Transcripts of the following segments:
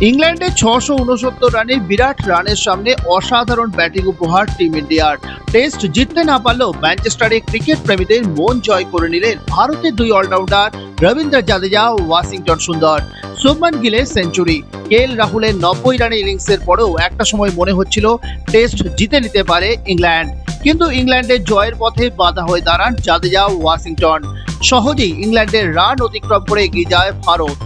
ইংল্যান্ডের ছশো উনসত্তর রানে বিরাট রানের সামনে অসাধারণ ব্যাটিং উপহার টিম ইন্ডিয়ার। টেস্ট জিততে না পারলেও ম্যানচেস্টারে ক্রিকেট প্রেমীদের মন জয় করে নিলেন ভারতের দুই অলরাউন্ডার রবীন্দ্র জাদেজা ও ওয়াশিংটন সুন্দর। শুভমান গিলের সেঞ্চুরি। কে এল রাহুলের নব্বই রানের ইনিংসের পরেও একটা সময় মনে হচ্ছিল টেস্ট জিতে নিতে পারে ইংল্যান্ড। কিন্তু ইংল্যান্ডের জয়ের পথে বাধা হয়ে দাঁড়ান জাদেজা ওয়াশিংটন। সহজেই ইংল্যান্ডের রান অতিক্রম করে এগিয়ে যায় ভারত।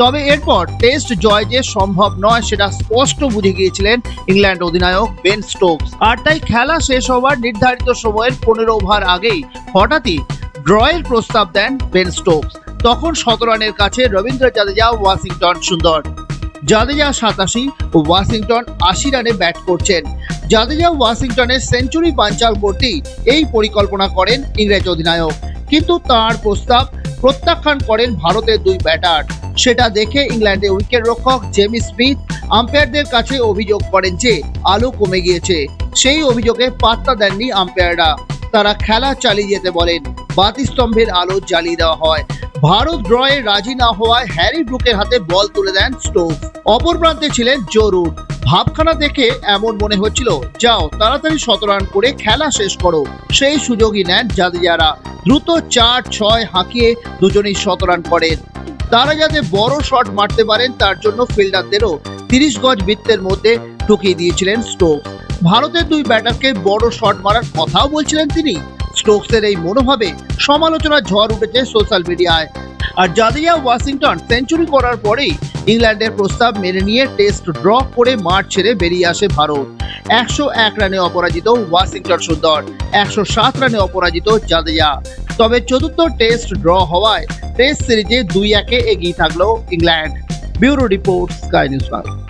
তবে এরপর টেস্ট জয় যে সম্ভব নয় সেটা স্পষ্ট বুঝে গিয়েছিলেন ইংল্যান্ড অধিনায়ক বেন স্টোকস। আর তাই খেলা শেষ হওয়ার নির্ধারিত সময়ের পনেরো ওভার আগেই হঠাৎই ড্রয়ের প্রস্তাব দেন বেন স্টোকস। তখন শত রানের কাছে রবীন্দ্র জাদেজা, ওয়াশিংটন সুন্দর। জাদেজা সাতাশি ও ওয়াশিংটন আশি রানে ব্যাট করছেন। জাদেজা ওয়াশিংটনের সেঞ্চুরি পাঞ্চাল করতেই এই পরিকল্পনা করেন ইংরেজ অধিনায়ক। কিন্তু তার প্রস্তাব প্রত্যাখ্যান করেন ভারতের দুই ব্যাটার। সেটা দেখে ইংল্যান্ডের উইকেট রক্ষক জেমি স্মিথ আম্পায়ারদের কাছে অভিযোগ করেন যে, আলো কমে গিয়েছে। সেই অভিযোগে পাত্তা দেননি আম্পায়াররা। তারা খেলা চালিয়ে যেতে বলেন, বাতিস্তম্ভের আলো জ্বালিয়ে দেওয়া হয়। ভারত ড্রয়ে রাজি না হওয়ায় হ্যারি ব্রুকের হাতে বল তুলে দেন স্টোক অপর প্রান্তে ছিলেন জরুর ভাবখানা দেখে এমন মনে হচ্ছিল, যাও, তাড়াতাড়ি শতরান করে খেলা শেষ করো। সেই সুযোগই নেন জাদেজারা। দ্রুত চার, ছয় হাঁকিয়ে দুজনেই শতরান করেন। তারা যাতে বড় শট মারতে পারেন, তার জন্য ফিল্ডারদেরও তিরিশ গজ বৃত্তের মধ্যে ঢুকিয়ে দিয়েছিলেন স্টোক ভারতের দুই ব্যাটারকে বড় শট মারার কথাও বলছিলেন তিনি। স্টোকসের এই মনোভাবে সমালোচনার ঝড় উঠেছে সোশ্যাল মিডিয়ায়। আর জাদেজা ওয়াশিংটন সেঞ্চুরি করার পরেই ইংল্যান্ডের প্রস্তাব মেনে নিয়ে টেস্ট ড্র করে মাঠ ছেড়ে বেরিয়ে আসে ভারত। একশো এক রানে অপরাজিত ওয়াশিংটন সুন্দর, একশো সাত রানে অপরাজিত জাদেজা। তবে চতুর্থ টেস্ট ড্র হওয়ায় টেস্ট সিরিজে দুই একে এগিয়ে থাকল England. Bureau report Sky News